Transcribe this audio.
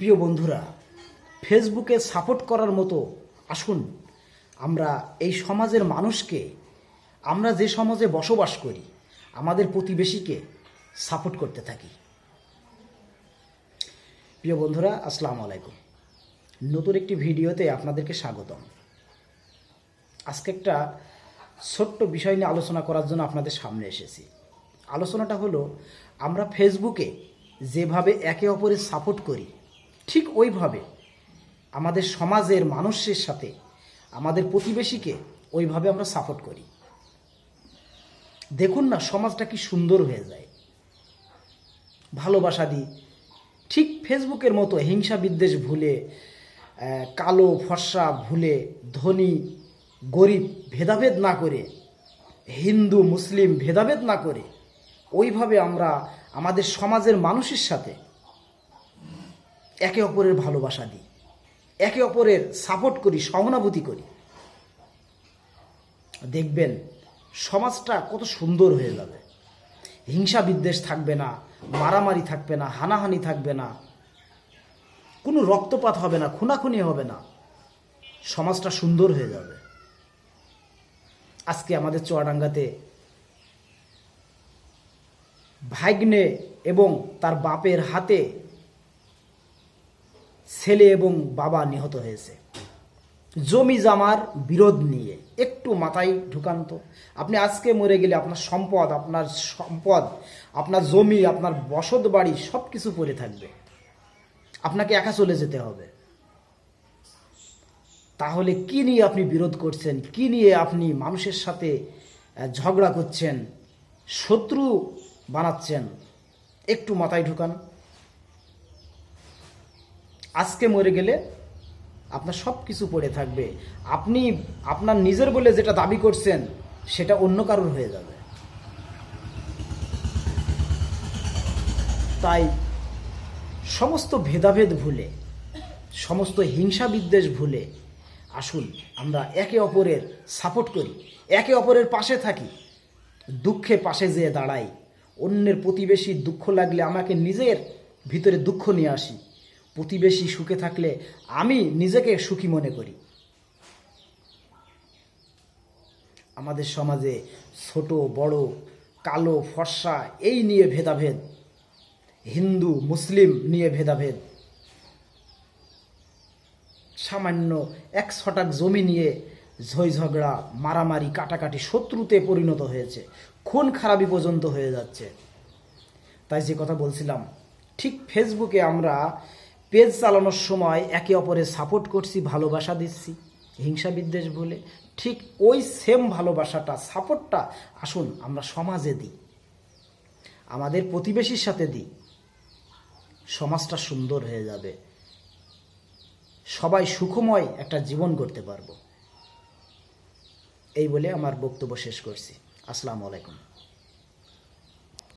প্রিয় বন্ধুরা, ফেসবুকে সাপোর্ট করার মতো আসুন, আমরা এই সমাজের মানুষকে, আমরা যে সমাজে বসবাস করি, আমাদের প্রতিবেশীকে সাপোর্ট করতে থাকি। প্রিয় বন্ধুরা, আসসালামু আলাইকুম। নতুন একটি ভিডিওতে আপনাদেরকে স্বাগতম। আজকে একটা ছোট্ট বিষয় নিয়ে আলোচনা করার জন্য আপনাদের সামনে এসেছি। আলোচনাটা হলো, আমরা ফেসবুকে যেভাবে একে অপরের সাপোর্ট করি ঠিক ওইভাবে আমাদের সমাজের মানুষের সাথে, আমাদের প্রতিবেশীকে ওইভাবে আমরা সাপোর্ট করি। দেখুন না সমাজটা কি সুন্দর হয়ে যায়। ভালোবাসা দিই। ঠিক ফেসবুকের মতো হিংসা বিদ্বেষ ভুলে কালো ফর্সা ভুলে, ধনী, গরিব ভেদাভেদ না করে, হিন্দু, মুসলিম ভেদাভেদ না করে, ওইভাবে আমরা আমাদের সমাজের মানুষের সাথে একে অপরের ভালোবাসা দিই। একে অপরের সাপোর্ট করি, সহানুভূতি করি। দেখবেন, সমাজটা কত সুন্দর হয়ে যাবে। হিংসা বিদ্বেষ থাকবে না, মারামারি থাকবে না, হানাহানি থাকবে না। কোনো রক্তপাত হবে না, খুনাখুনি হবে না। সমাজটা সুন্দর হয়ে যাবে। আজকে আমাদের চুয়াডাঙ্গাতে ভাগ্নে এবং তার বাপের হাতে ছেলে এবং বাবা নিহত হয়েছে। জমি জামার বিরোধ নিয়ে একটু মাথায় ঢুকান্ত আপনি আজকে মরে গেলে আপনার সম্পদ আপনার সম্পদ, আপনার জমি, আপনার বসত বাড়ি সব কিছু পড়ে থাকবে। আপনাকে একা চলে যেতে হবে। তাহলে কি নিয়ে আপনি বিরোধ করছেন? কি নিয়ে আপনি মানুষের সাথে ঝগড়া করছেন? শত্রু বানাচ্ছেন? একটু মাথায় ঢুকান। আজকে মরে গেলে আপনার সব কিছু পড়ে থাকবে। আপনি আপনার নিজের বলে যেটা দাবি করছেন, সেটা অন্য কারোর হয়ে যাবে। তাই সমস্ত ভেদাভেদ ভুলে, সমস্ত হিংসা বিদ্বেষ ভুলে আসুন আমরা একে অপরের সাপোর্ট করি, একে অপরের পাশে থাকি, দুঃখে পাশে যেয়ে দাঁড়াই। অন্যের প্রতিবেশী দুঃখ লাগলে আমাকে নিজের ভিতরে দুঃখ নিয়ে আসি। প্রতিবেশী সুখে থাকলে আমি নিজেকে সুখী মনে করি। আমাদের সমাজে ছোট, বড়, কালো, ফর্সা, এই নিয়ে ভেদাভেদ। হিন্দু, মুসলিম নিয়ে ভেদাভেদ। সামান্য এক ছটাক জমি নিয়ে ঝই ঝগড়া মারামারি, কাটাকাটি শত্রুতে পরিণত হয়েছে। খুন খারাপি পর্যন্ত হয়ে যাচ্ছে। তাই যে কথা বলছিলাম, ঠিক ফেসবুকে আমরা পেজ চালানোর সময় একে অপরের সাপোর্ট করছি, ভালোবাসা দিচ্ছি, হিংসা বিদ্বেষ বলে। ঠিক ওই সেম ভালোবাসাটা সাপোর্টটা আসুন আমরা সমাজে দিই। আমাদের প্রতিবেশীর সাথে দিই। সমাজটা সুন্দর হয়ে যাবে। সবাই সুখময় একটা জীবন করতে পারব। এই বলে আমার বক্তব্য শেষ করছি। আসসালামু আলাইকুম।